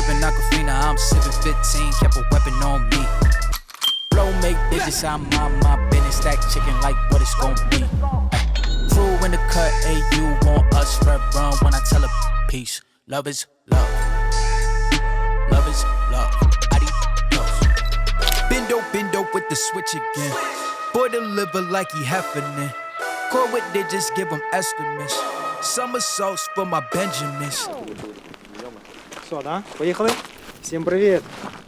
Dripping Aquafina, I'm sipping 15, kept a weapon on me. Blow make digits, I'm on my business. Stack chicken like what it's gon' be. Crew in the cut, hey, you want us red run when I tell a peace. Love is love. Love is love. Adios. Bendo, bendo with the switch again. Boy, deliver like he heffernin'. Core with digits, give him estimates. Somersaults for my Benjamins. Все, да? Поїхали? Всім привіт!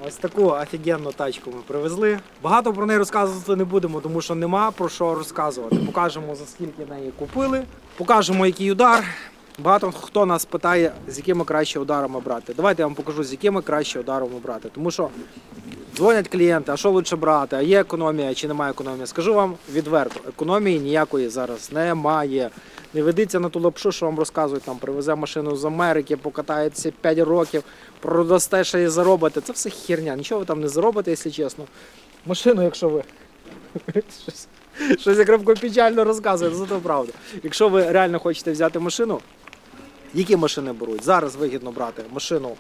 Ось таку офігенну тачку ми привезли. Багато про неї розказувати не будемо, тому що нема про що розказувати. Покажемо за скільки неї купили, покажемо, який удар. Багато хто нас питає, з якими краще ударами брати. Давайте я вам покажу, з якими краще ударами брати. Тому що дзвонять клієнти, а що лучше брати? А є економія чи немає економії? Скажу вам відверто, економії ніякої зараз немає. Не ведіться на ту лапшу, що вам розказують, там привезе машину з Америки, покатається 5 років, продасте ще і заробите. Це все херня. Нічого ви там не заробите, якщо чесно. Машину, якщо ви. Щось, щось я крапко печально розказую, зато правда. Якщо ви реально хочете взяти машину, які машини беруть? Зараз вигідно брати машину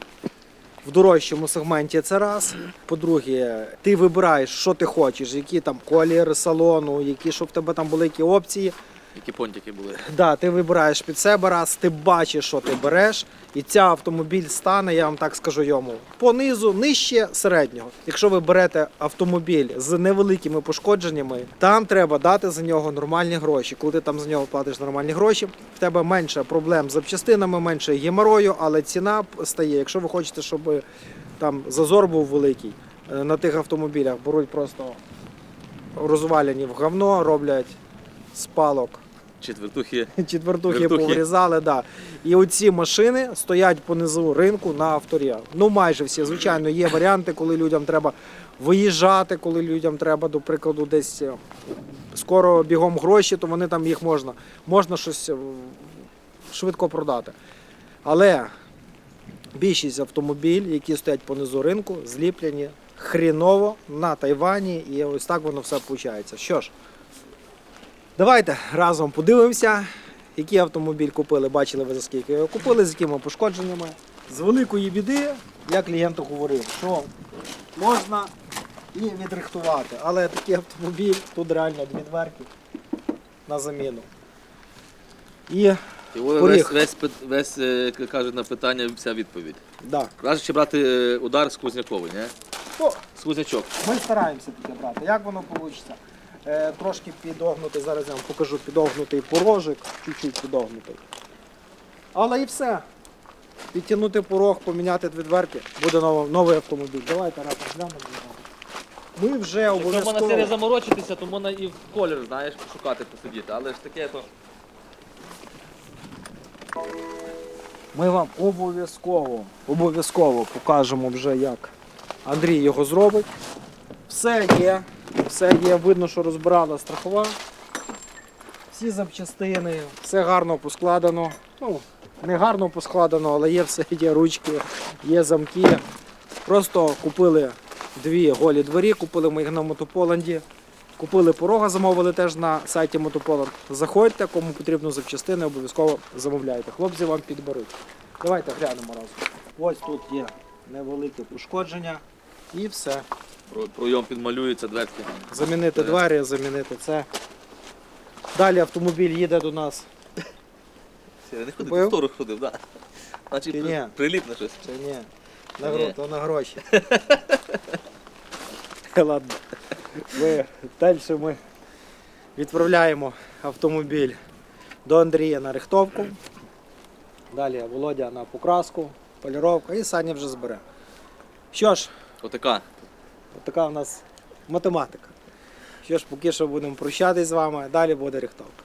в дорожчому сегменті це раз. По-друге, ти вибираєш, що ти хочеш, які там колір салону, які щоб в тебе там були які опції. Які понтики були. Да, ти вибираєш під себе раз, ти бачиш, що ти береш, і ця автомобіль стане, я вам так скажу йому, понизу нижче середнього. Якщо ви берете автомобіль з невеликими пошкодженнями, там треба дати за нього нормальні гроші. Коли ти там за нього платиш нормальні гроші, в тебе менше проблем з запчастинами, менше геморою, але ціна стає. Якщо ви хочете, щоб там зазор був великий е, на тих автомобілях, беруть просто розвалені в говно, роблять з палок Четвертухи. четвертухи Вертухи. поврізали, да. І оці машини стоять понизу ринку на авторія. Ну майже всі. Звичайно, є варіанти, коли людям треба виїжджати, коли людям треба, до прикладу, десь е, скоро бігом гроші, то вони там їх можна. Можна щось е, швидко продати. Але більшість автомобіль, які стоять понизу ринку, зліплені хріново на Тайвані, і ось так воно все виходить. Що ж. Давайте разом подивимося, який автомобіль купили, бачили ви за скільки його купили, з якими пошкодженнями. З великої біди я клієнту говорив, що можна і відрихтувати, але такий автомобіль тут реально дві дверки на заміну. І І Поріг. весь, весь, весь каже на питання вся відповідь. да. Краще брати е, удар з Кузняковий, не? Ну, Скузнячок. Ми стараємося таке брати. Як воно вийде? Е, трошки підогнутий, зараз я вам покажу підогнутий порожик, чуть-чуть підогнутий. Але і все. Підтягнути порог, поміняти дві дверки, буде новий, автомобіль. Давайте разом глянемо. Ми вже Якщо можна обов'язково. сире заморочитися, то можна і в колір, знаєш, пошукати, посидіти. Але ж таке то. Ми вам обов'язково, обов'язково покажемо вже, як Андрій його зробить. Все є, все є, видно, що розбирала страхова. Всі запчастини, все гарно поскладено. Ну, не гарно поскладено, але є все, є ручки, є замки. Просто купили дві голі двері, купили ми їх на мотополанді. Купили порога, замовили теж на сайті Мотополанд. Заходьте, кому потрібно запчастини, обов'язково замовляйте. Хлопці вам підберуть. Давайте глянемо разом. Ось тут є невелике пошкодження і все. Про- Пройом підмалюється, дверки. Замінити Е. двері, замінити це. Далі автомобіль їде до нас. Сіре, не ходи, ти Купив? в сторону ходив, так. Значить, Ти при- ні. приліп на щось. Це ні. На, Ні. гро... то на гроші. Ладно. Ми... Далі ми відправляємо автомобіль до Андрія на рихтовку. Далі Володя на покраску, поліровку і Саня вже збере. Що ж, Отака. Така у нас математика. Що ж, поки що будемо прощатись з вами, далі буде рихтовка.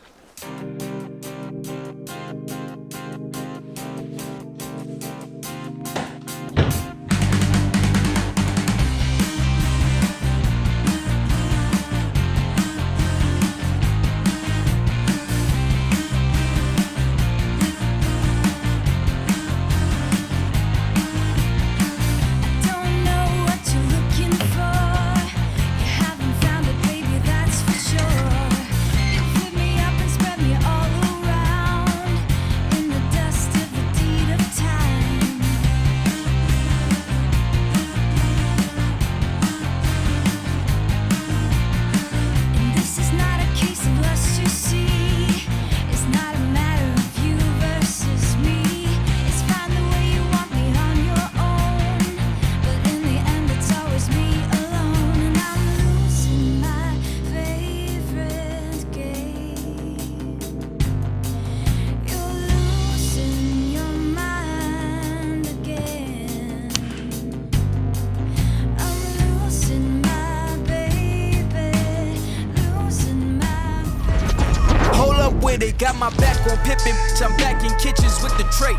My back on pippin'. I'm back in kitchens with the tray.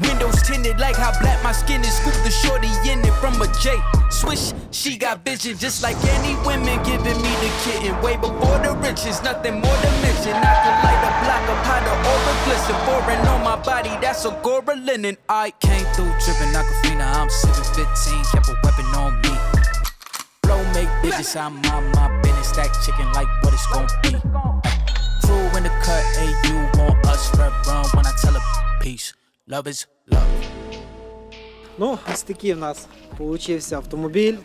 Windows tinted like how black my skin is. Scoop the shorty in it from a J. Swish, she got vision just like any women giving me the kitten. Way before the riches, nothing more to mention. I can light a block of powder a glisten. Foreign on my body, that's a Gora linen. I came through dripping Aquafina. I'm sipping 15, kept a weapon on me. Blow make bitches, I'm on my business. Stack chicken like what it's gon' be. Crew in the cut, hey, you want us red run when I tell her peace. Love is love. Ну, ось такий в нас получився автомобіль.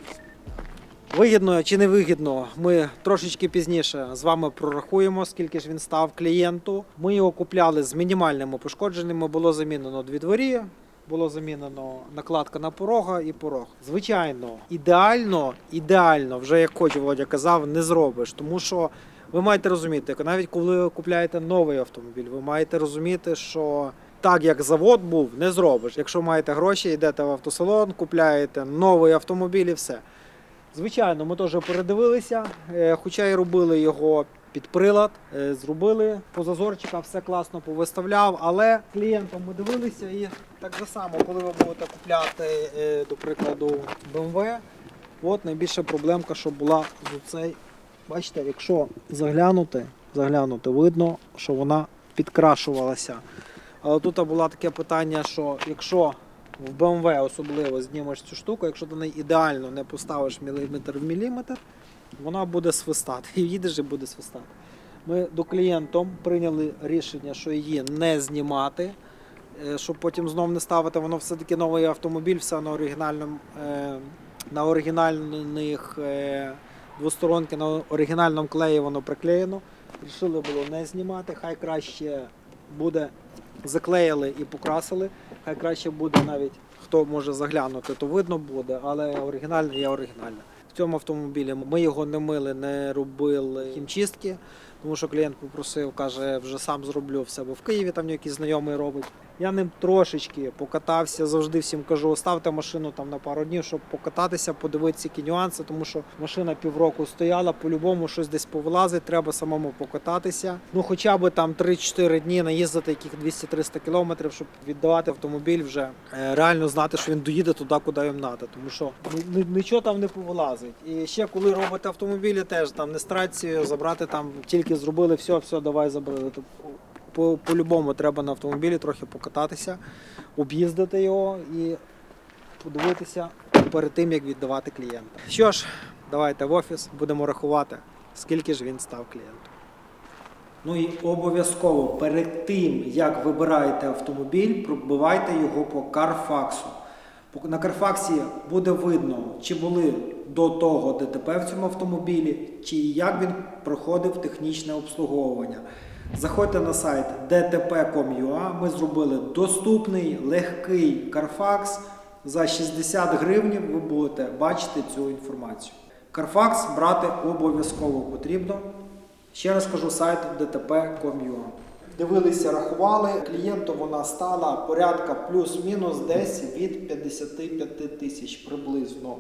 Вигідно чи не вигідно, ми трошечки пізніше з вами прорахуємо, скільки ж він став клієнту. Ми його купляли з мінімальними пошкодженнями. Було замінено дві дворі, було замінено накладка на порога і порог. Звичайно, ідеально, ідеально, вже як хоч Володя казав, не зробиш, тому що. Ви маєте розуміти, навіть коли ви купляєте новий автомобіль, ви маєте розуміти, що так як завод був, не зробиш. Якщо маєте гроші, йдете в автосалон, купляєте новий автомобіль і все. Звичайно, ми теж передивилися, е, хоча і робили його під прилад, е, зробили по зазорчикам, все класно повиставляв, але клієнтам ми дивилися і так же само, коли ви будете купляти, е, до прикладу, BMW, от найбільша проблемка, що була з цей. Бачите, якщо заглянути, заглянути, видно, що вона підкрашувалася. Але тут було таке питання, що якщо в BMW особливо знімеш цю штуку, якщо ти неї ідеально не поставиш міліметр в міліметр, вона буде свистати. І їдеш і буде свистати. Ми до клієнтом прийняли рішення, що її не знімати, е, щоб потім знов не ставити. Воно все-таки новий автомобіль, все на оригінальному, е, на оригінальних е, двосторонки, на оригінальному клеї воно приклеєно. Рішили було не знімати, хай краще буде заклеїли і покрасили. Хай краще буде навіть хто може заглянути, то видно буде, але оригінальне є оригінальне. В цьому автомобілі ми його не мили, не робили хімчистки, тому що клієнт попросив, каже, вже сам зроблю в себе в Києві, там якийсь знайомий робить. Я ним трошечки покатався, завжди всім кажу, ставте машину там на пару днів, щоб покататися, подивитися які нюанси, тому що машина півроку стояла, по-любому щось десь повилазить, треба самому покататися. Ну хоча б там 3-4 дні наїздити яких 200-300 кілометрів, щоб віддавати автомобіль вже е, реально знати, що він доїде туди, куди їм треба. Тому що ні- ні- нічого там не повилазить. І ще коли робите автомобілі, теж там не страцію забрати там, тільки зробили все, все, давай забрали. По- по-любому треба на автомобілі трохи покататися, об'їздити його і подивитися перед тим, як віддавати клієнта. Що ж, давайте в офіс будемо рахувати, скільки ж він став клієнту. Ну і обов'язково перед тим, як вибираєте автомобіль, пробивайте його по Карфаксу. На Карфаксі буде видно, чи були до того ДТП в цьому автомобілі, чи як він проходив технічне обслуговування. Заходьте на сайт dtp.com.ua. Ми зробили доступний, легкий Carfax. За 60 гривень ви будете бачити цю інформацію. Carfax брати обов'язково потрібно. Ще раз кажу сайт dtp.com.ua. Дивилися, рахували. Клієнту вона стала порядка плюс-мінус десь від 55 тисяч приблизно.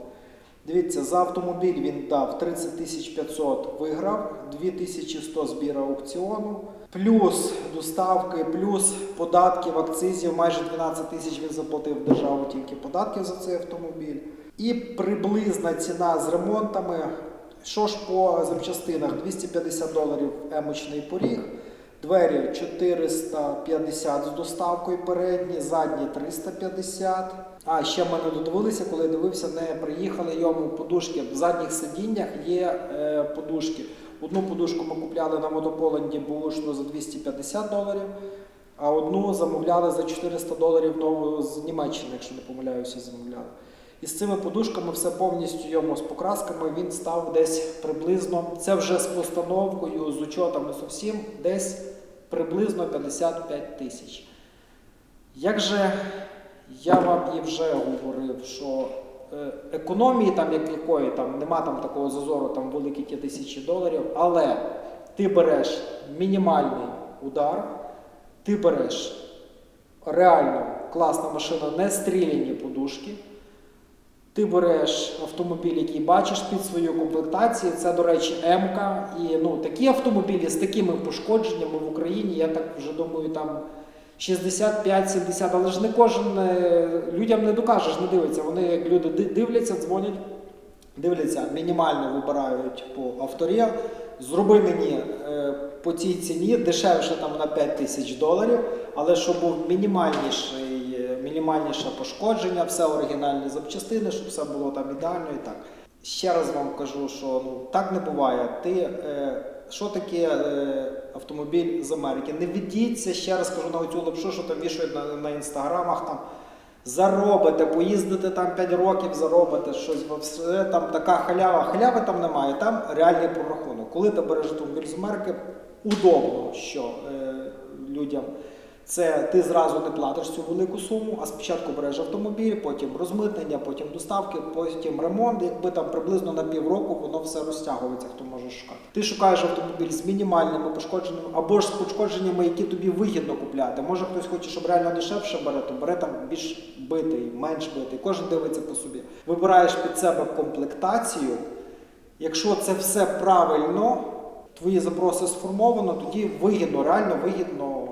Дивіться, за автомобіль він дав 30 тисяч 500 виграв, 2100 збір аукціону, плюс доставки, плюс податків, акцизів, майже 12 тисяч він заплатив державу тільки податків за цей автомобіль. І приблизна ціна з ремонтами. Що ж по запчастинах? 250 доларів емочний поріг. Двері 450 з доставкою передні, задні 350. А ще в мене додивилися, коли я дивився, не приїхали йому подушки. В задніх сидіннях є е, подушки. Одну подушку ми купляли на водополенді бушну за 250 доларів, а одну замовляли за 400 доларів нову з Німеччини, якщо не помиляюся, замовляли. І з цими подушками все повністю йому з покрасками він став десь приблизно, це вже з постановкою, з учетом і зовсім, десь приблизно 55 тисяч. Як же я вам і вже говорив, що е, економії там як якої, там нема там такого зазору, там великі ті тисячі доларів, але ти береш мінімальний удар, ти береш реально класна машина, не стріляні подушки. Ти береш автомобіль, який бачиш під свою комплектацію. Це, до речі, М-ка. І ну, такі автомобілі з такими пошкодженнями в Україні, я так вже думаю, там 65-70, але ж не кожен е, людям не докажеш, не дивиться. Вони як люди дивляться, дзвонять, дивляться, мінімально вибирають по авторі. Зроби мені е, по цій ціні дешевше там на 5 тисяч доларів, але щоб був мінімальніший, мінімальніше пошкодження, все оригінальні запчастини, щоб все було там ідеально і так. Ще раз вам кажу, що ну так не буває. Ти е, що таке е, автомобіль з Америки? Не ведіться, ще раз кажу на оцю лапшу, що там вішають на, на інстаграмах там. Заробите, поїздите там 5 років, заробите щось, бо все там така халява. Халяви там немає, там реальний прорахунок. Коли ти береш автомобіль з Америки, удобно, що е, людям це ти зразу не платиш цю велику суму, а спочатку береш автомобіль, потім розмитнення, потім доставки, потім ремонт. Якби там приблизно на півроку воно все розтягується, хто може шукати. Ти шукаєш автомобіль з мінімальними пошкодженнями або ж з пошкодженнями, які тобі вигідно купляти. Може хтось хоче, щоб реально дешевше бере, то бере там більш битий, менш битий. Кожен дивиться по собі. Вибираєш під себе комплектацію. Якщо це все правильно, твої запроси сформовано, тоді вигідно, реально вигідно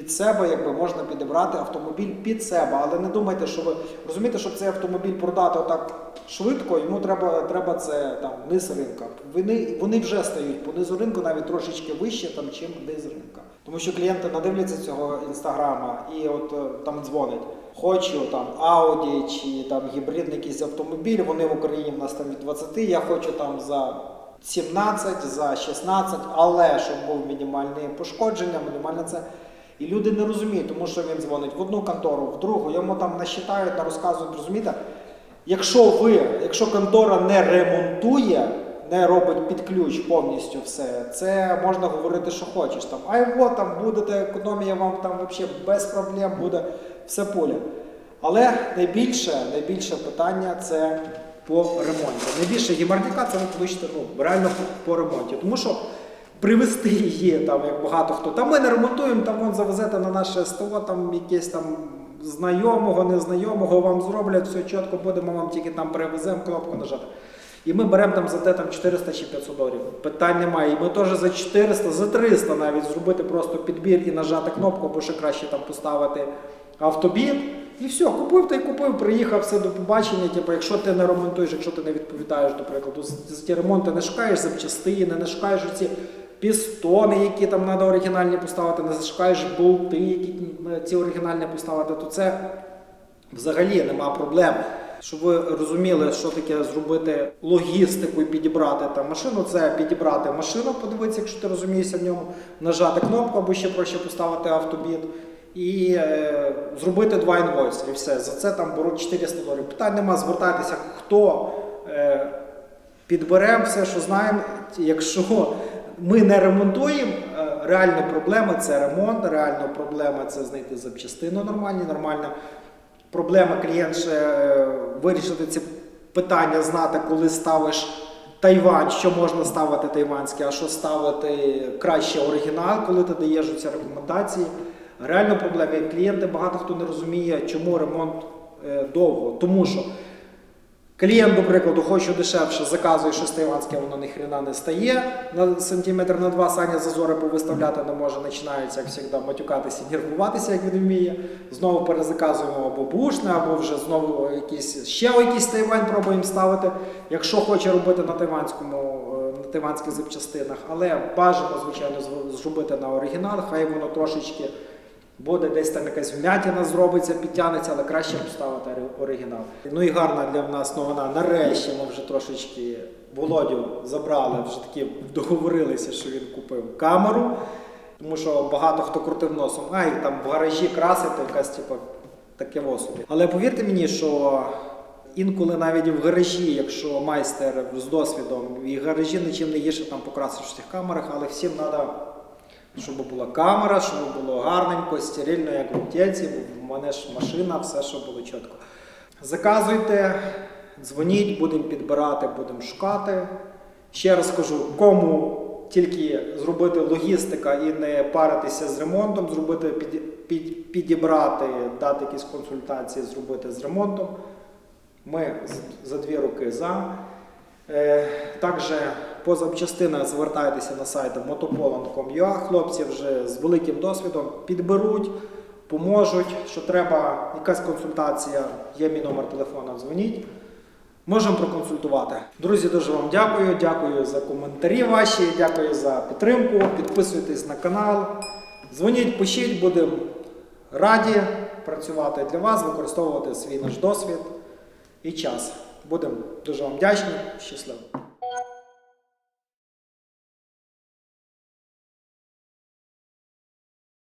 під себе, якби можна підібрати автомобіль під себе. Але не думайте, що ви розумієте, щоб цей автомобіль продати отак швидко, йому треба, треба це там низ ринка. Вони, вони вже стають по низу ринку навіть трошечки вище, там, чим низ ринка. Тому що клієнти надивляться цього інстаграма і от е, там дзвонять. Хочу там Audi чи там гібридний якийсь автомобіль, вони в Україні в нас там від 20, я хочу там за 17, за 16, але щоб був мінімальне пошкодження, мінімальне це. І люди не розуміють, тому що він дзвонить в одну контору, в другу, йому там насчитають, не розказують, розумієте? Якщо ви, якщо контора не ремонтує, не робить під ключ повністю все, це можна говорити, що хочеш. Там, ай от там будете економія, вам там взагалі без проблем буде все поле. Але найбільше, найбільше питання це по ремонту. Найбільше гімардіка це ви ну, реально по, по ремонті. Тому що привезти її, там, як багато хто, там ми не ремонтуємо, там вон завезете на наше СТО, там якесь там знайомого, незнайомого вам зроблять, все чітко будемо вам тільки там перевеземо, кнопку нажати. І ми беремо там за те там 400 чи 500 доларів. Питань немає. І ми теж за 400, за 300 навіть зробити просто підбір і нажати кнопку, або ще краще там поставити автобіт. І все, купив та й купив, приїхав все до побачення. Типу, якщо ти не ремонтуєш, якщо ти не відповідаєш, до прикладу, за ті ремонти не шукаєш запчастини, не шукаєш ці пістони, які там треба оригінальні поставити, не шукаєш болти, які ці оригінальні поставити, то це взагалі нема проблем. Щоб ви розуміли, що таке зробити логістику і підібрати там машину, це підібрати машину, подивитися, якщо ти розумієшся в ньому, нажати кнопку або ще проще поставити автобіт. І е, зробити два інвойси, і все. За це там беруть 400 доларів. Питань нема, звертайтеся, хто е, підберемо все, що знаємо. Якщо ми не ремонтуємо, е, реально проблема це ремонт, реально проблема це знайти запчастину нормальні, нормально. Проблема клієнт ще е, вирішити ці питання, знати, коли ставиш Тайвань, що можна ставити тайванське, а що ставити краще оригінал, коли ти даєш ці рекомендації. Реально проблема. Клієнти багато хто не розуміє, чому ремонт е, довго. Тому що Клієнт, до прикладу, хоче дешевше, заказує щось тайванське, воно ніхрена не стає. На сантиметр на два Саня зазори повиставляти не може, починається, як завжди, матюкатися, і нервуватися, як він вміє. Знову перезаказуємо або бушне, або вже знову якийсь ще якийсь Тайвань пробуємо ставити, якщо хоче робити на тайванському, е, на тайванських запчастинах. Але бажано, звичайно, зробити на оригінал, хай воно трошечки. Буде десь там якась вмятина зробиться, підтягнеться, але краще поставити ори- оригінал. Ну і гарна для нас новина. Нарешті ми вже трошечки Володю забрали, вже таки договорилися, що він купив камеру. Тому що багато хто крутив носом, ай, там в гаражі красити, якась типу, таке собі. Але повірте мені, що інколи навіть в гаражі, якщо майстер з досвідом, і гаражі нічим не гірше там покрасиш в цих камерах, але всім треба щоб була камера, щоб було гарненько, стерильно, як в аптеці, бо в мене ж машина, все, щоб було чітко. Заказуйте, дзвоніть, будемо підбирати, будемо шукати. Ще раз кажу, кому тільки зробити логістика і не паритися з ремонтом, зробити під, під, підібрати, дати якісь консультації, зробити з ремонтом. Ми за дві роки за. Е, Також по запчастинах звертайтеся на сайт motopoland.com.ua. Хлопці вже з великим досвідом підберуть, поможуть. Що треба, якась консультація, є мій номер телефона, дзвоніть. Можемо проконсультувати. Друзі, дуже вам дякую. Дякую за коментарі ваші, дякую за підтримку. Підписуйтесь на канал. Дзвоніть, пишіть, будемо раді працювати для вас, використовувати свій наш досвід і час. Будемо дуже вам вдячні. Щасливо!